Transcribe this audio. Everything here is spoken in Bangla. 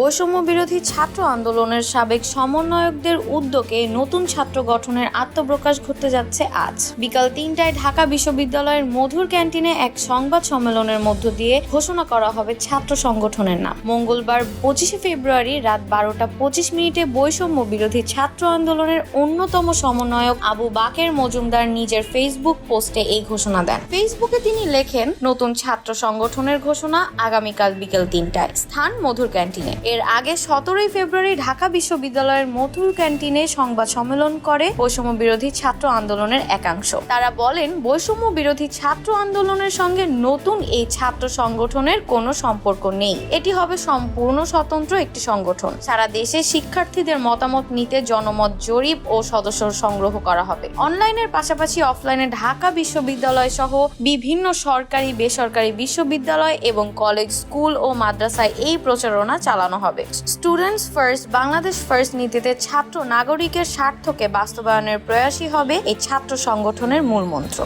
বৈষম্য বিরোধী ছাত্র আন্দোলনের সাবেক সমন্বয়কদের উদ্যোগে নতুন ছাত্র গঠনের আত্মপ্রকাশ ঘটতে যাচ্ছে আজ। বিকাল তিনটায় ঢাকা বিশ্ববিদ্যালয়ের মধুর ক্যান্টিনে এক সংবাদ সম্মেলনের মধ্য দিয়ে ঘোষণা করা হবে ছাত্র সংগঠনের নাম। মঙ্গলবার পঁচিশে ফেব্রুয়ারি রাত বারোটা পঁচিশ মিনিটে বৈষম্য বিরোধী ছাত্র আন্দোলনের অন্যতম সমন্বয়ক আবু বাকের মজুমদার নিজের ফেসবুক পোস্টে এই ঘোষণা দেন। ফেসবুকে তিনি লেখেন, নতুন ছাত্র সংগঠনের ঘোষণা আগামীকাল বিকেল তিনটায়। স্থান মধুর ক্যান্টিনে। এর আগে সতেরোই ফেব্রুয়ারি ঢাকা বিশ্ববিদ্যালয়ের মধুর ক্যান্টিনে সংবাদ সম্মেলন করে বৈষম্য বিরোধী ছাত্র আন্দোলনের একাংশ। তারা বলেন, বৈষম্য বিরোধী ছাত্র আন্দোলনের সঙ্গে নতুন এই ছাত্র সংগঠনের কোনো সম্পর্ক নেই। এটি হবে সম্পূর্ণ স্বতন্ত্র একটি সংগঠন। সারা দেশে শিক্ষার্থীদের মতামত নিতে জনমত জরিপ ও সদস্য সংগ্রহ করা হবে। অনলাইনের পাশাপাশি অফলাইনে ঢাকা বিশ্ববিদ্যালয় সহ বিভিন্ন সরকারি, বেসরকারি বিশ্ববিদ্যালয় এবং কলেজ, স্কুল ও মাদ্রাসায় এই প্রচারণা চালানো হবে। স্টুডেন্টস ফার্স্ট বাংলাদেশ ফার্স্ট নীতিতে ছাত্র নাগরিকের স্বার্থকে বাস্তবায়নের প্রয়াসই হবে এই ছাত্র সংগঠনের মূল মন্ত্র।